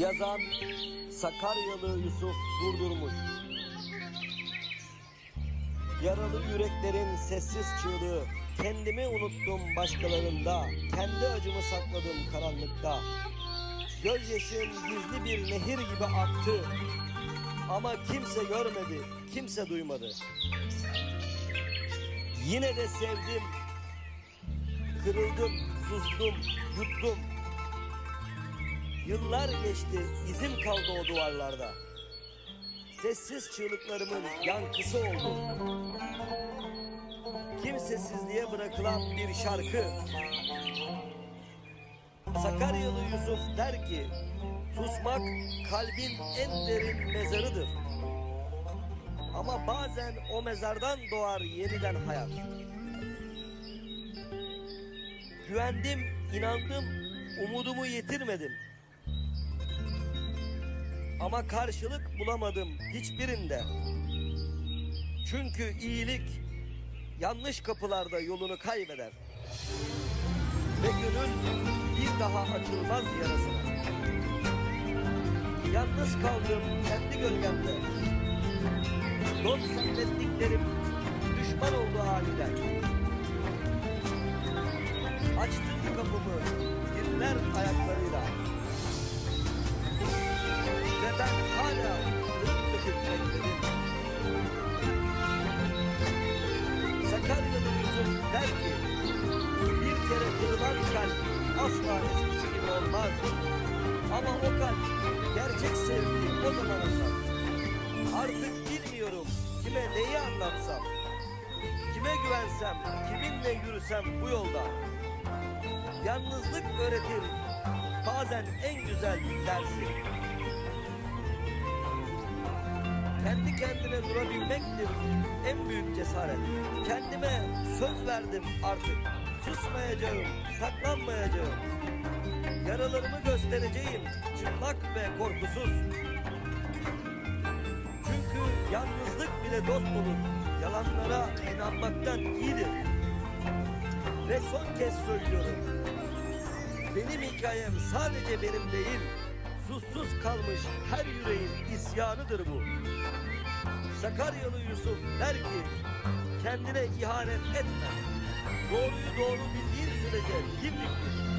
Yazan Sakaryalı Yusuf Durdurmuş. Yaralı yüreklerin sessiz çığlığı. Kendimi unuttum başkalarında. Kendi acımı sakladım karanlıkta. Gözyaşım gizli bir nehir gibi aktı. Ama kimse görmedi, kimse duymadı. Yine de sevdim. Kırıldım, sustum, yuttum Yıllar geçti, izim kaldı o duvarlarda. Sessiz çığlıklarımın yankısı oldu. Kimsesizliğe bırakılan bir şarkı. Sakaryalı Yusuf der ki, susmak kalbin en derin mezarıdır. Ama bazen o mezardan doğar yeniden hayat. Güvendim, inandım, umudumu yitirmedim. Ama karşılık bulamadım hiçbirinde. Çünkü iyilik yanlış kapılarda yolunu kaybeder. Ve gönül bir daha açılmaz yarasına. Yalnız kaldım kendi gölgemde. Dost zannettiklerim düşman oldu aniden. Açtım kapımı der ki, bir kere kırılan kalp asla eskisi gibi olmaz. Ama o kalp gerçek sevgiyi o zaman açar. Artık bilmiyorum kime neyi anlatsam. Kime güvensem, kiminle yürüsem bu yolda. Yalnızlık öğretir bazen en güzel dersi. Kendi kendine durabilmektir en büyük cesaret. Kendime söz verdim artık. Susmayacağım, saklanmayacağım. Yaralarımı göstereceğim, çıplak ve korkusuz. Çünkü yalnızlık bile dost olur. Yalanlara inanmaktan iyidir. Ve son kez söylüyorum. Benim hikayem sadece benim değil. Susuz kalmış her yüreğin isyanıdır bu. Sakaryalı Yusuf der ki kendine ihanet etme. Doğruyu doğru bildiğin sürece kimliktir.